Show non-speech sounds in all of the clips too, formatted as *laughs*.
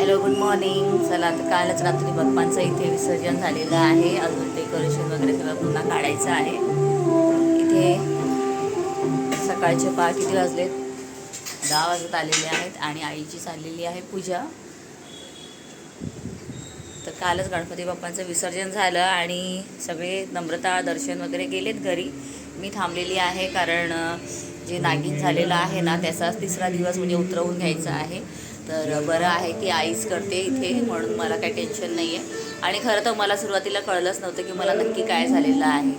Hello good morning चला आता कालच रात्री बाप्पांचं इथे विसर्जन झालेलं आहे. अजून डेकोरेशन वगैरे सगळं पुन्हा काढायचं आहे. इथे सकाळचे पहा किती वाजलेत दहा वाजत आलेले आहेत आणि आईची चाललेली आहे पूजा. तर कालच गणपती बाप्पांचं विसर्जन झालं आणि सगळे नम्रता दर्शन वगैरे गेलेत घरी. मी थांबलेली आहे कारण जे नागिन झालेलं आहे ना त्याचाच तिसरा दिवस म्हणजे उतरवून घ्यायचा आहे. तर बरं आहे की आईच करते इथे म्हणून मला काही टेन्शन नाही आहे आणि खरं तर मला सुरुवातीला कळलंच नव्हतं की मला नक्की काय झालेलं आहे.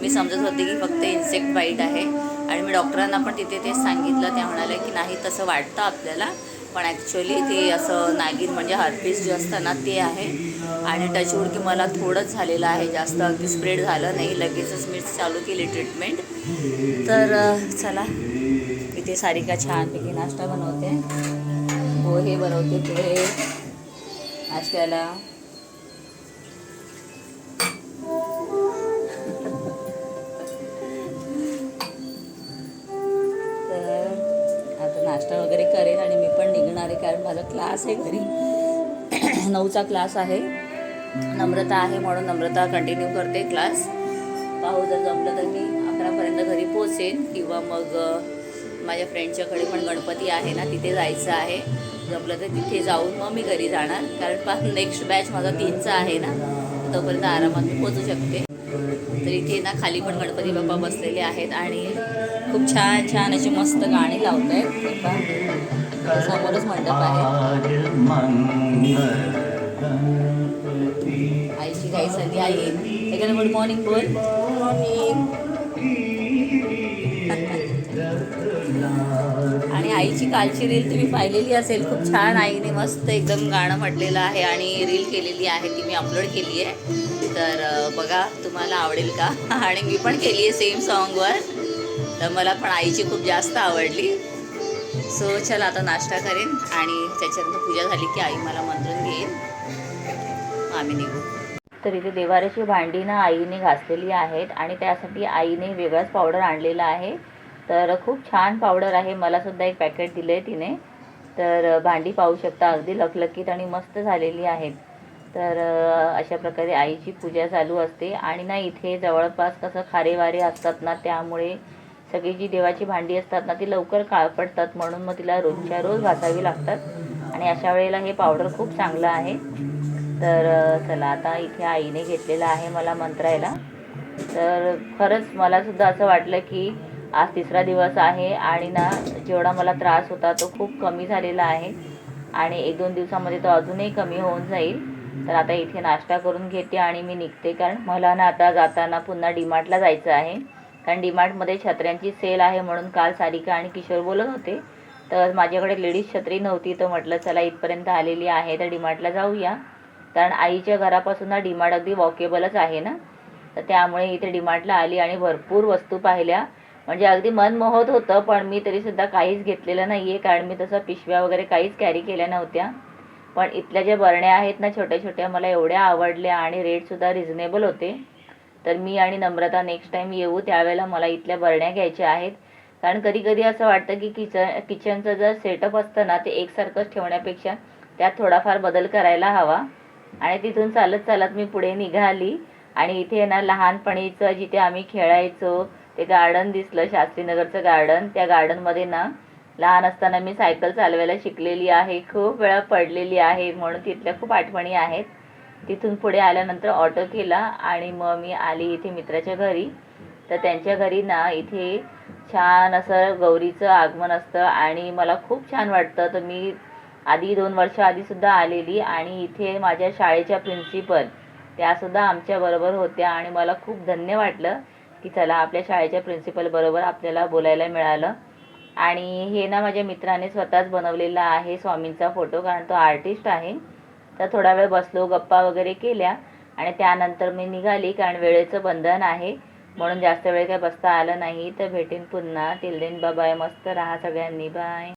मी समजत होते की फक्त इन्सेक्ट बाईट आहे. आणि मी डॉक्टरांना पण तिथे तेच सांगितलं. त्या म्हणाल्या की नाही तसं वाटतं आपल्याला पण ॲक्च्युली ते असं नागिन म्हणजे हर्पीस जे असतं ना ते आहे. आणि टचवूड की मला थोडंच झालेलं आहे जास्त अगदी स्प्रेड झालं नाही. लगेचच मी चालू केली ट्रीटमेंट तर चला. इथे सारिका छानपैकी नाश्ता बनवते. हो, पोहे बनवते पोहे नाश्त्याला तर आता नाश्ता वगैरे करेन आणि मी पण निघणार आहे कारण माझा क्लास आहे घरी. नऊचा क्लास आहे. नम्रता आहे म्हणून नम्रता कंटिन्यू करते क्लास. पाहू जर जमलं तर मी अकरापर्यंत घरी पोचेन किंवा मग माझ्या फ्रेंडच्याकडे पण गणपती आहे ना तिथे जायचं आहे. जमलं तर तिथे जाऊन मग मी घरी जाणार. कारण पा नेक्स्ट बॅच माझा तीनचा आहे ना तोपर्यंत आरामात मी पोचू शकते. तर इथे ना खाली पण गणपती बाप्पा बसलेले आहेत आणि खूप छान छान अशी मस्त गाणी लावत आहेत समोरच मंडप आहे. आईची काही सगळी आई गुड मॉर्निंग बोल. मॉर्निंग आईची कालची रील तुम्ही पाहिलेली असेल. खूप छान आईने मस्त एकदम गाणं म्हटलेलं आहे आणि रील केलेली आहे ती मी अपलोड केली आहे. तर बघा तुम्हाला आवडेल का? *laughs* आणि मी पण केली आहे सेम सॉन्गवर तर मला पण आईची खूप जास्त आवडली. सो चला आता नाश्ता करेन आणि त्याच्यानंतर पूजा झाली की आई मला मंत्रून घेईल आम्ही निघू. तर इथे देवाऱ्याची भांडी ना आईने घासलेली आहेत आणि त्यासाठी आईने वेगळाच पावडर आणलेला आहे. तर खूप छान पावडर आहे. मला सुद्धा एक पॅकेट दिलं आहे तिने. तर भांडी पाहू शकता. अगदी लखलखीत आणि मस्त झालेली आहेत. तर अशा प्रकारे आईची पूजा चालू असते. आणि ना इथे जवळपास कसं खारे वारे असतात ना त्यामुळे सगळी जी देवाची भांडी असतात ना ती लवकर काळपडतात. म्हणून मग तिला रोजच्या रोज घासावी लागतात. आणि अशा वेळेला हे पावडर खूप चांगलं आहे. तर चला आता इथे आईने घेतलेलं आहे मला मंत्रायला. तर खरंच मलासुद्धा असं वाटलं की आज तिसरा दिवस आहे आणि ना जेवढा मला त्रास होता तो खूप कमी झालेला आहे. आणि एक दोन दिवसामध्ये तो अजूनही कमी होऊन जाईल. तर आता इथे नाश्ता करून घेते आणि मी निघते. कारण मला ना आता जाताना पुन्हा डीमार्टला जायचं आहे. कारण डीमार्टमध्ये छत्र्यांची सेल आहे म्हणून काल सारिका आणि किशोर बोलत होते. तर माझ्याकडे लेडीज छत्री नव्हती तर म्हटलं चला इथपर्यंत आलेली आहे तर डीमार्टला जाऊया. कारण आईच्या घरापासून ना डीमार्ट अगदी वॉकेबलच आहे ना. तर त्यामुळे इथे डीमार्टला आली आणि भरपूर वस्तू पाहिल्या. म्हणजे अगदी मन मोहत होतं पण मी तरीसुद्धा काहीच घेतलेलं नाही आहे कारण मी तसं पिशव्या वगैरे काहीच कॅरी केल्या नव्हत्या. पण इथल्या ज्या बरण्या आहेत ना छोट्या छोट्या मला एवढ्या आवडल्या आणि रेटसुद्धा रिझनेबल होते. तर मी आणि नम्रता नेक्स्ट टाईम येऊ त्यावेळेला मला इथल्या बरण्या घ्यायच्या आहेत. कारण कधी कधी असं वाटतं की किचन किचनचं जर सेटअप असतं ना ते एकसारखंच ठेवण्यापेक्षा त्यात थोडाफार बदल करायला हवा. आणि तिथून चालत चालत मी पुढे निघाली. आणि इथे ना लहानपणीचं जिथे आम्ही खेळायचो ते गार्डन दिसलं शास्त्रीनगरचं गार्डन त्या गार्डनमध्ये ना लहान असताना मी सायकल चालवायला शिकलेली आहे. खूप वेळा पडलेली आहे म्हणून तिथल्या खूप आठवणी आहेत. तिथून पुढे आल्यानंतर ऑटो केला आणि मग मी आली इथे मित्राच्या घरी. तर त्यांच्या घरी ना इथे छान असं गौरीचं आगमन असतं आणि मला खूप छान वाटतं. तर मी आधी दोन वर्ष आधीसुद्धा आलेली आणि इथे माझ्या शाळेच्या प्रिन्सिपल त्यासुद्धा आमच्याबरोबर होत्या आणि मला खूप धन्य वाटलं. की चला आपल्या शाळेच्या प्रिन्सिपल बरोबर आपल्याला बोलायला मिळालं. आणि हे ना माझ्या मित्राने स्वतःच बनवलेला आहे. स्वामींचा फोटो कारण तो आर्टिस्ट आहे. तर थोडा वेळ बसलो गप्पा वगैरे केल्या. आणि त्यानंतर मी निघाली कारण वेळेचं बंधन आहे. म्हणून जास्त वेळ काही बसता आलं नाही. तर भेटेन पुन्हा. Till then bye. मस्त राहा सगळ्यांनी. बाय.